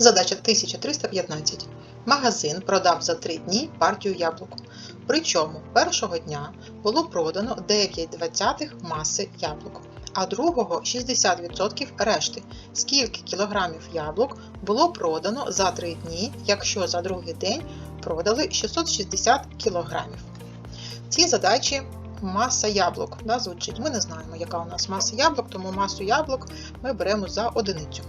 Задача 1315. Магазин продав за 3 дні партію яблук. Причому першого дня було продано 9 двадцятих маси яблук, а другого 60% решти. Скільки кілограмів яблук було продано за 3 дні, якщо за другий день продали 660 кілограмів? Ці задачі маса яблук да, звучить. Ми не знаємо, яка у нас маса яблук, тому масу яблук ми беремо за одиницю.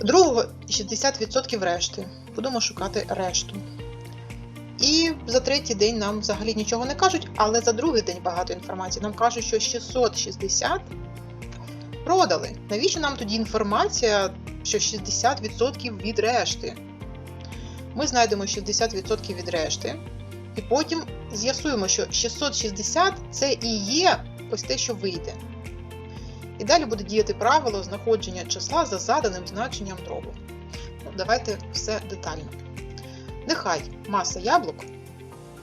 Другого 60% решти. Будемо шукати решту. І за третій день нам взагалі нічого не кажуть, але за другий день багато інформації. Нам кажуть, що 660 продали. Навіщо нам тоді інформація, що 60% від решти? Ми знайдемо 60% від решти, і потім з'ясуємо, що 660 це і є ось те, що вийде. І далі буде діяти правило знаходження числа за заданим значенням дробу. Ну, давайте все детально. Нехай маса яблук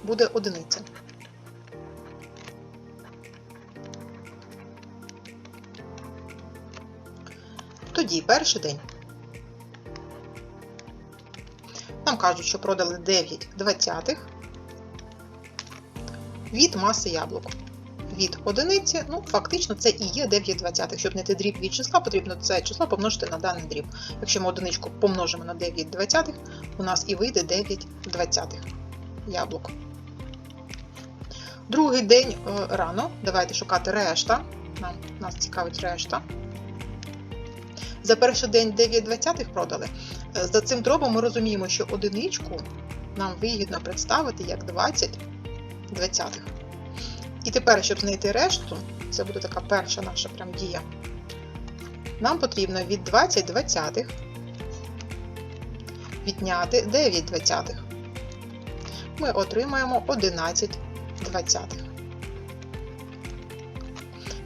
буде одиниця. Тоді перший день. Нам кажуть, що продали 9 двадцятих від маси яблук від одиниці, ну, фактично, це і є 9 двадцятих. Щоб знайти дріб від числа, потрібно це число помножити на даний дріб. Якщо ми одиничку помножимо на 9 двадцятих, у нас і вийде 9 двадцятих яблук. Другий день е, рано. Давайте шукати решта. Нам, Нас цікавить решта. За перший день 9 двадцятих продали. Е, За цим дробом ми розуміємо, що одиничку нам вигідно представити як 20 двадцятих. І тепер, щоб знайти решту, це буде така перша наша прям дія, нам потрібно від 20 двадцятих відняти 9 двадцятих. Ми отримаємо 11 двадцятих.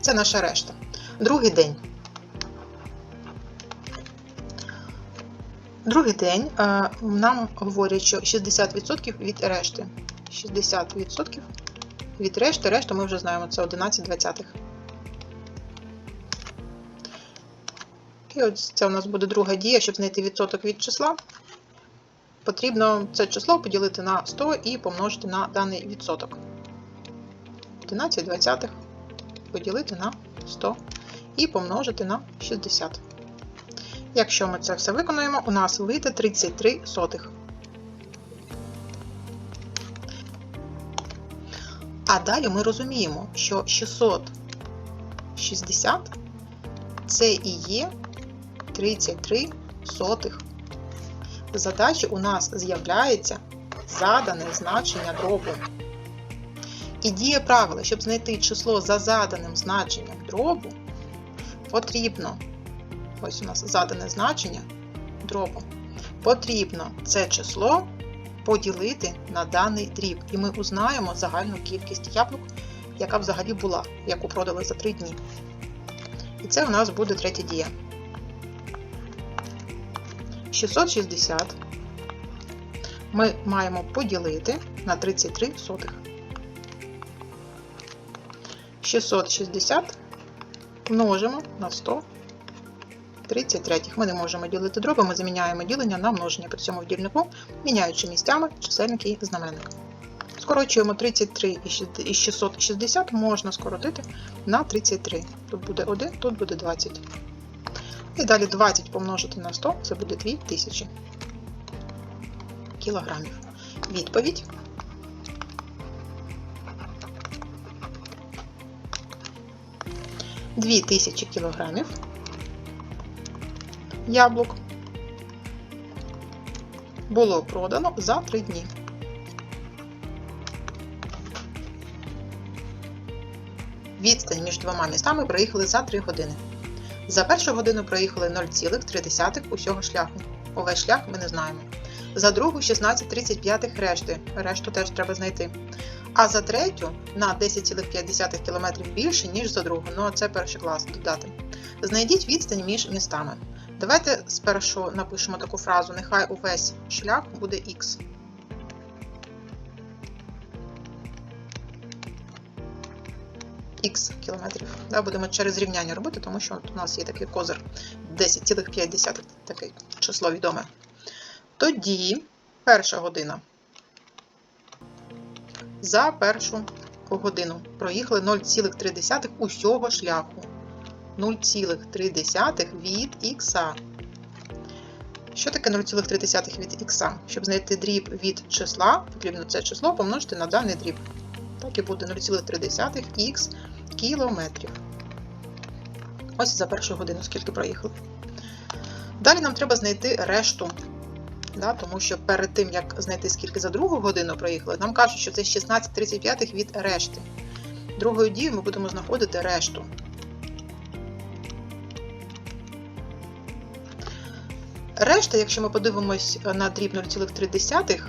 Це наша решта. Другий день. Другий день е, нам говорять, що 60% від решти. 60% від решти, решту ми вже знаємо, це 11 двадцятих. І ось це у нас буде друга дія, щоб знайти відсоток від числа. Потрібно це число поділити на 100 і помножити на даний відсоток. 11 двадцятих поділити на 100 і помножити на 60. Якщо ми це все виконуємо, у нас вийде 33 сотих. А далі ми розуміємо, що 660 це і є 33 сотих. В задачі у нас з'являється задане значення дробу. І діє правило, щоб знайти число за заданим значенням дробу, потрібно, ось у нас задане значення дробу, потрібно це число поділити на даний дріб. І ми узнаємо загальну кількість яблук, яка взагалі була, яку продали за 3 дні. І це у нас буде третя дія. 660 ми маємо поділити на 33 сотих. 660 множимо на 100 33. Ми не можемо ділити дроби, ми заміняємо ділення на множення при цьому в дільнику, міняючи місцями чисельник і знаменник. Скорочуємо 33 і 660 можна скоротити на 33. Тут буде 1, тут буде 20. І далі 20 помножити на 100 це буде 2000 кілограмів. Відповідь. Дві тисячі кілограмів яблук було продано за 3 дні. Відстань між двома містами проїхали за 3 години. За першу годину проїхали 0,3 усього шляху. Увесь шлях ми не знаємо. За другу 16,35 решти. Решту теж треба знайти. А за третю на 10,5 км більше, ніж за другу. Ну, а це перший клас додати. Знайдіть відстань між містами. Давайте спершу напишемо таку фразу: нехай увесь шлях буде Х. Х кілометрів. Да, будемо через рівняння робити, тому що у нас є такий козир 10,5 такий число відоме. Тоді перша година. За першу годину проїхали 0,3 усього шляху. 0,3 від х. Що таке 0,3 від х? Щоб знайти дріб від числа, потрібно це число помножити на даний дріб. Так і буде 0,3 х кілометрів. Ось за першу годину, скільки проїхали. Далі нам треба знайти решту. Да, тому що перед тим, як знайти, скільки за другу годину проїхали, нам кажуть, що це 16,35 від решти. Другою дією ми будемо знаходити решту. Решта, якщо ми подивимось на дріб 0,3,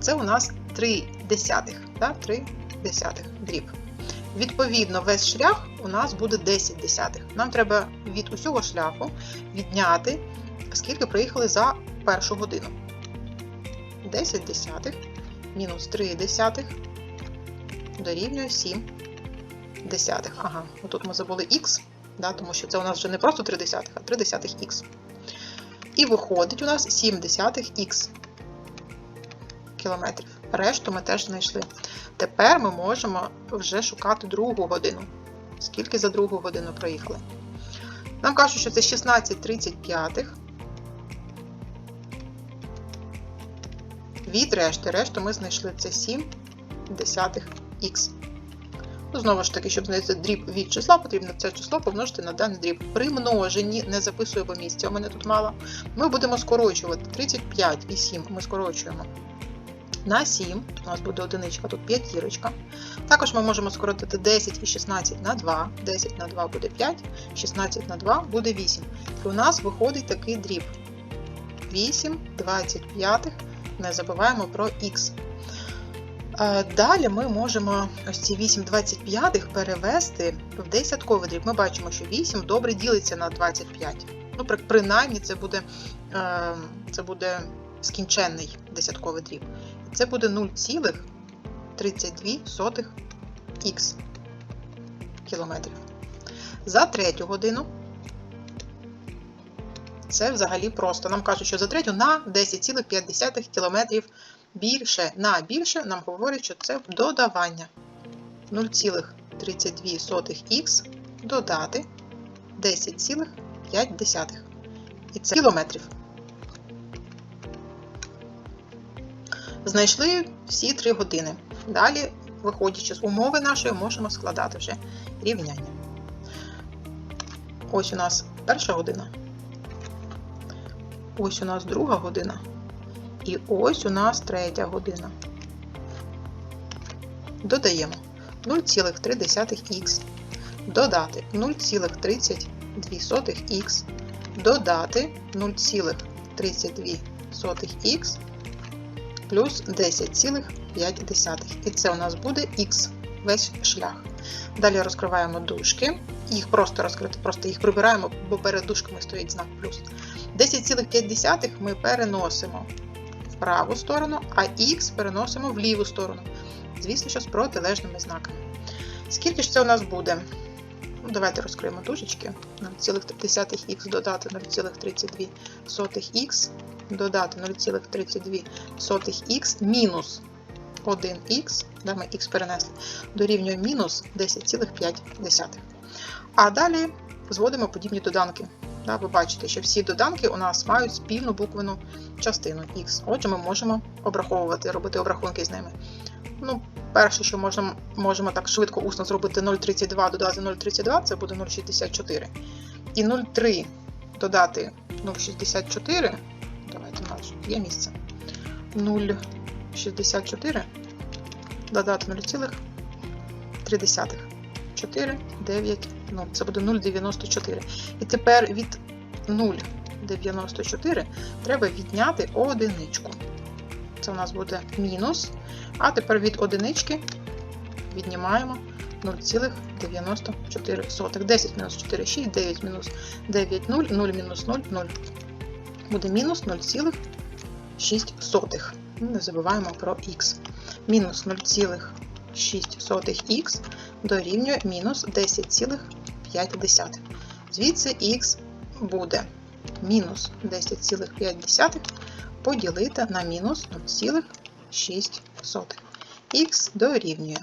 це у нас 3 десятих. Да? 3 десятих дріб. Відповідно, весь шлях у нас буде 10 десятих. Нам треба від усього шляху відняти, скільки проїхали за першу годину. 10 десятих мінус 3 десятих дорівнює 7 десятих. Ага, отут ми забули х, да, тому що це у нас вже не просто 3 десятих, а 3 десятих х. І виходить у нас 7 десятих х кілометрів. Решту ми теж знайшли. Тепер ми можемо вже шукати другу годину. Скільки за другу годину проїхали? Нам кажуть, що це 16,35 від решти. Решту ми знайшли це 7 десятих х. Ну, знову ж таки, щоб знайти дріб від числа, потрібно це число помножити на даний дріб. При множенні, не записуємо місця, у мене тут мало. Ми будемо скорочувати 35 і 7 ми скорочуємо на 7, у нас буде одиничка, тут п'ятірочка. Також ми можемо скоротити 10 і 16 на 2. 10 на 2 буде 5, 16 на 2 буде 8. І у нас виходить такий дріб. 8 25, не забуваємо про х. Далі ми можемо ось ці 8 25 перевести в десятковий дріб. Ми бачимо, що 8 добре ділиться на 25. Ну, принаймні, це буде, це буде скінченний десятковий дріб. Це буде 0,32 х кілометрів. За третю годину це взагалі просто. Нам кажуть, що за третю на 10,5 км більше. На більше нам говорять, що це додавання 0,32х додати 10,5. І це кілометрів. Знайшли всі 3 години. Далі, виходячи з умови нашої, можемо складати вже рівняння. Ось у нас перша година. Ось у нас друга година. І ось у нас третя година. Додаємо 0,3х, додати 0,32х, додати 0,32х плюс 10,5. І це у нас буде х весь шлях. Далі розкриваємо дужки. Їх просто розкрити, просто їх прибираємо, бо перед дужками стоїть знак плюс. 10,5 ми переносимо праву сторону, а х переносимо в ліву сторону. Звісно, що з протилежними знаками. Скільки ж це у нас буде? Ну, Давайте розкриємо дужечки. 0,3х додати 0,32х додати 0,32х мінус 1х, да, ми х перенесли, дорівнює мінус 10,5. А далі зводимо подібні доданки. Да, Ви бачите, що всі доданки у нас мають спільну буквену частину х. Отже, ми можемо обраховувати, робити обрахунки з ними. Ну, Перше, що можемо можемо так швидко усно зробити 0,32 додати 0,32, це буде 0,64. І 0,3 додати 0,64 Давайте у є місце. 0,64 додати 0,3. 4, 9, 0. Це буде 0,94. І тепер від 0,94 треба відняти одиничку. Це у нас буде мінус. А тепер від одинички віднімаємо 0,94. 10 мінус 4, 6, 9 мінус 9, 0, 0 мінус 0, 0 буде мінус 0,6. Не забуваємо про х. Мінус 0,6х дорівнює мінус 10,5. Звідси х буде мінус 10,5 поділити на мінус 0,6. Х дорівнює.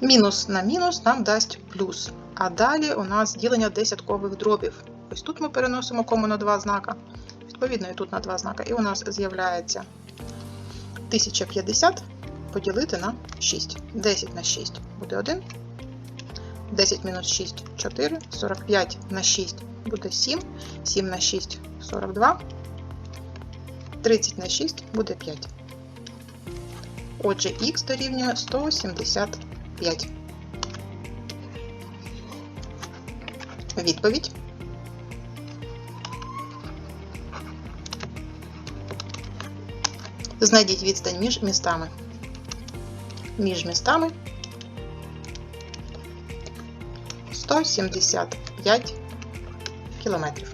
Мінус на мінус нам дасть плюс. А далі у нас ділення десяткових дробів. Ось тут ми переносимо кому на два знака. Відповідно, і тут на два знака. І у нас з'являється 1050 поділити на 6. 10 на 6 буде 1. 10 мінус 6 4. 45 на 6 буде 7. 7 на 6 42. 30 на 6 буде 5. Отже, х дорівнює 175. Відповідь. Знайдіть відстань між містами. Між містами 175 кілометрів.